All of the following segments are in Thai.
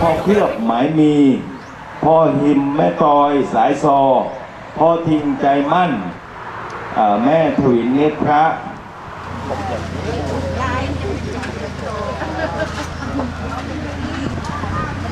พ่อเคลือบหมายมี พ่อหิมแม่ตอยสายซอ พ่อทิงใจมั่น แม่ถวิเนตรพระ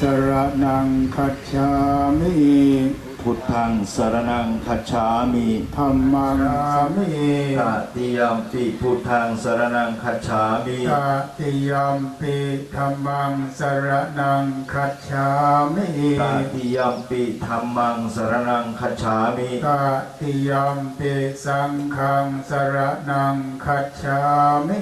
สรนังคัจฉามิ พุทธังสรนังคัจฉามิธรรมังสามิตติยมปิพุทธังสรนังคัจฉามิตติยมปิธรรมังสรนังคัจฉามิตติยมปิธรรมังสรนังคัจฉามิตติยมปิสังฆังสรนังคัจฉามิ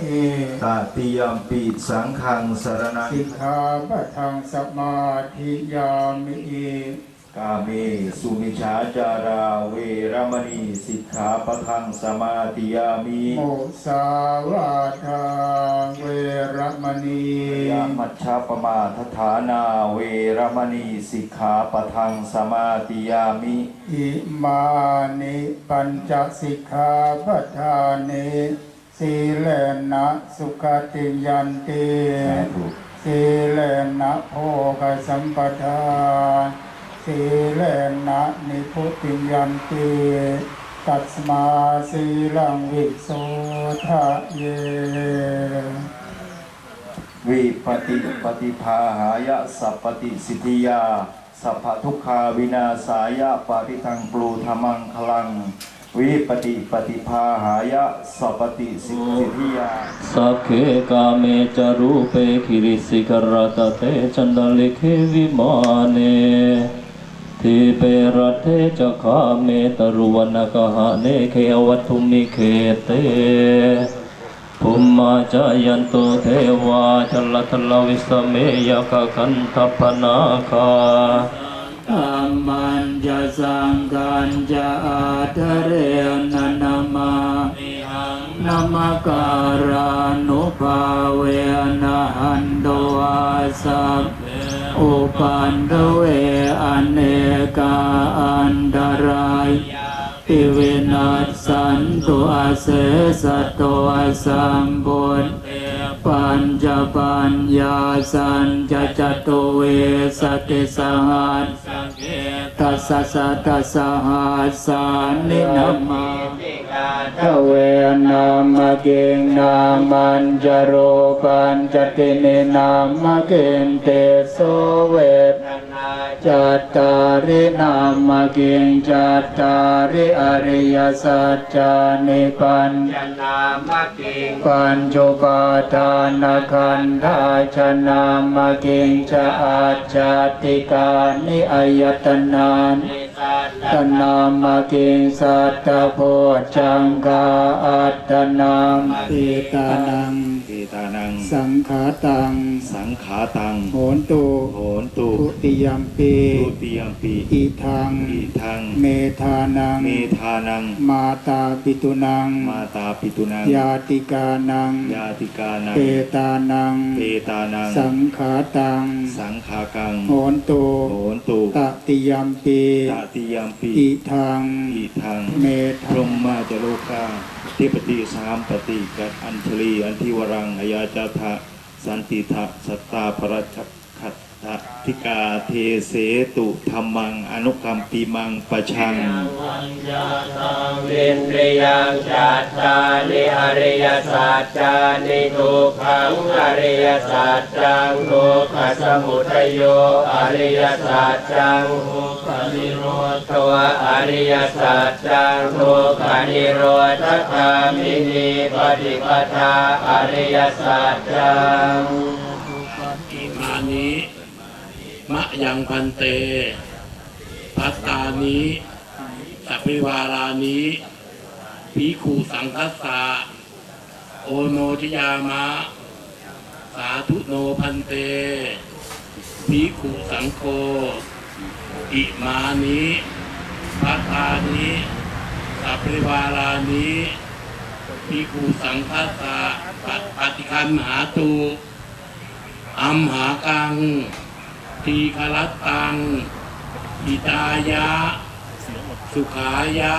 ตติยมปิสังฆังสรนังสิกขาปะทังสมาธิยามิ กาเมสุมิชาจาราเวรมณีสิกขาปะทังสมาติยามิโมสาวาทาเวรมณียามัชฌปมาทฐานาเวรมณีสิกขาปะทังสมาติยามิ อิมานิปัญจสิกขาปทานิสีเลนะสุขติยันติสาธุสีเลนะโภคสัมปทา สีเลนะนิพุติยันติตัสมาสีลังวิโสทะเย วิปฏิปฏิภาหายะสัพปฏิสิทธิยา สัพพทุกขาวินาสายะปาริทังปลูธรรมังคลัง วิปฏิปฏิภาหายะสัพปฏิสิทธิยาสัพเพกาเมจารูเปคิริสิกรตเตจันดาลิเควิมาเน ทีเปรตเทจะคาเมตรุวนกหะเนเควัตุมิเคเตภุมมาจายันโตเทวาจลทลวิสเมยกขันธพนาคาธัมมันจะสังกันจะอาทะเรนนามานามาการานุภาเวนะหันโตอาสัพ อุปันทเวอเนกาอันตรายปิเวนัสสันตุอาเสสัตโตอาสัมบุตปัญจปัญญาสันจะจตุเวสติสหัสตัสสะสะตัสสะหัสสานินามาท เวนามะเกงนามันจโรปัญจติเนนามะเกนเตโสเวทจัตตารินามะเกงจัตตาริอริยสัจจานิปัญญนามะเกงปัญจุปาทานขันธาชนามะเกงจะอาจาติกานิอายตนานิ ตนามะกิงสัตตโพจังกาอัตตนามปิตานัง สังขาตัง สังขาตัง โหนตุโหนตุทุติยมปีทุติยมปีอิทังอีทัง เมธานัง เมธานัง มาตาปิตุนัง มาตาปิตุนัง ยาติกานัง ยาติกานัง เปตานัง เปตานัง สังขาตัง สังขากัง โหนตุโหนตุตติยมปีตติยมปีอิทังอีทัง เมพธารหมาจโลกา เทปติสามปฏิกัดอัญชลี อันทิวรังอายาจาทะสันติทะสัตตาพระชักขัตถะทิกาเทเสตุธรรมัง อนุกรรมปีมังปะชังวินริยังจัตตานิอริยสัจจานิทุกขังอริยสัจจังทุกสมุทโยอริยสัจจังทุกข นิโรธตัวอริยสัจจังทุกขนิโรธคามินีปฏิปทาอริยสัจจังอิมานิมะยังพันเตพัตตานิสัพพิวารานิภิขุสังคัสสะโอโนชยามะ สาธุโนพันเตภิขุสังโฆ อิมานิพัตานิสัพพิวารานิภิกขุสังคัสสะปฏิคันมหาตุอัมหากัง ทีคลัตตังอิตายะ สุขายะ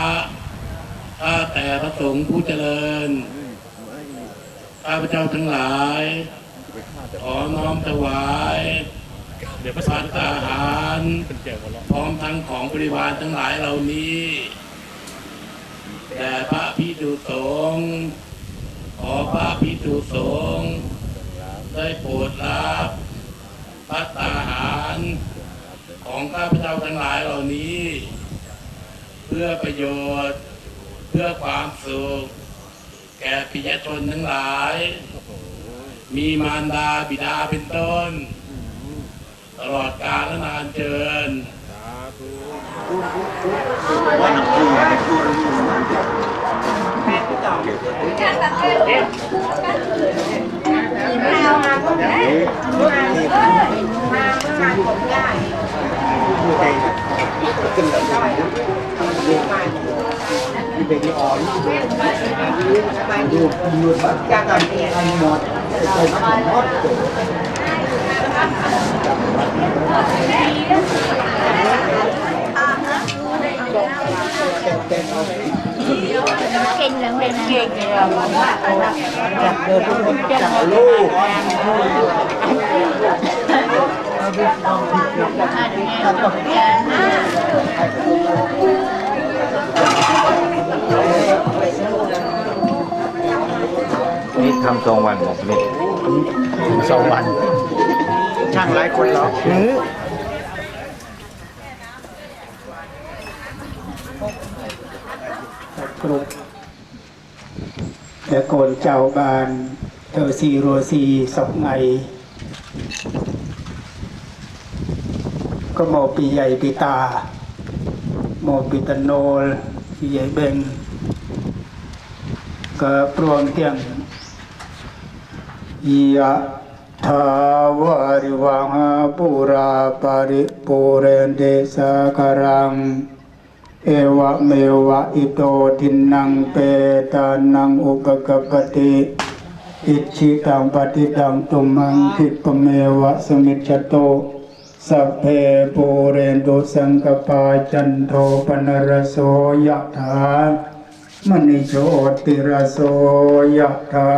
ข้าแต่พระสงฆ์ผู้เจริญ ข้าพเจ้าทั้งหลาย ขอน้อมถวาย พัตตาหารพร้อมทั้งของบริวารทั้งหลายเหล่านี้แด่พระพิจุสงฆ์ขอพระพิจุสงฆ์ได้โปรดรับพัตตาหารของข้าพเจ้าทั้งหลายเหล่านี้ เพื่อประโยชน์เพื่อความสุข แก่ปิยชนทั้งหลาย มีมารดาบิดาเป็นต้น ตลอดกาลและนานเจินเก่งเลยเป็นเก่งเลยว่าจับเดินจับลูกนี่ทำสองวันบอกนี่สองวัน ช่างหลายคนหรอหรือกรุแต่โกนเจ้าบาน เธอซีโรซีสองไง ก็โมปีใหญ่ปีตา โมปีตะโนลปีใหญ่เบงก็ปรวงเตียงยะ ทาวาริวังปุราปาริปุเรนเดสากรัง เอวะเมวะอิโตทินังเปตานังอุปกปติอิชิตังปฏิตังตุมังคิปเมวะสมิจโตสัพเพปูเรนตุสังกปาจันโทปนรสโสยะถามณิโชติรโสยะถา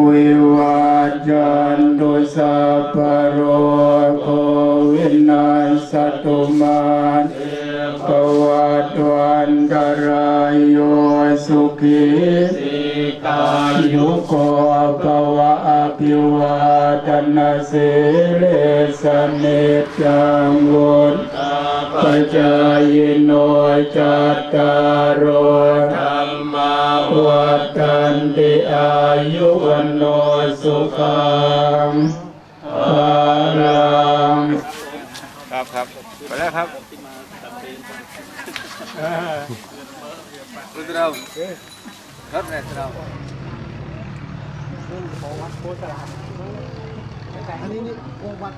วิวัจจันตุสัพพโรโควินาศตุมาปวัตวันตรายโยสุขีกายุโกภวะอภิวาทนาสิเลสเนจังวุฒปัจจายโนจัตตารโอธร รมาวัฏันติอายุวันโนสุขังภาลังครับครับไปแล้วครับรุตเราครับแม่เราของวัดโพสต์สลามอันนี้นี่องค์วัด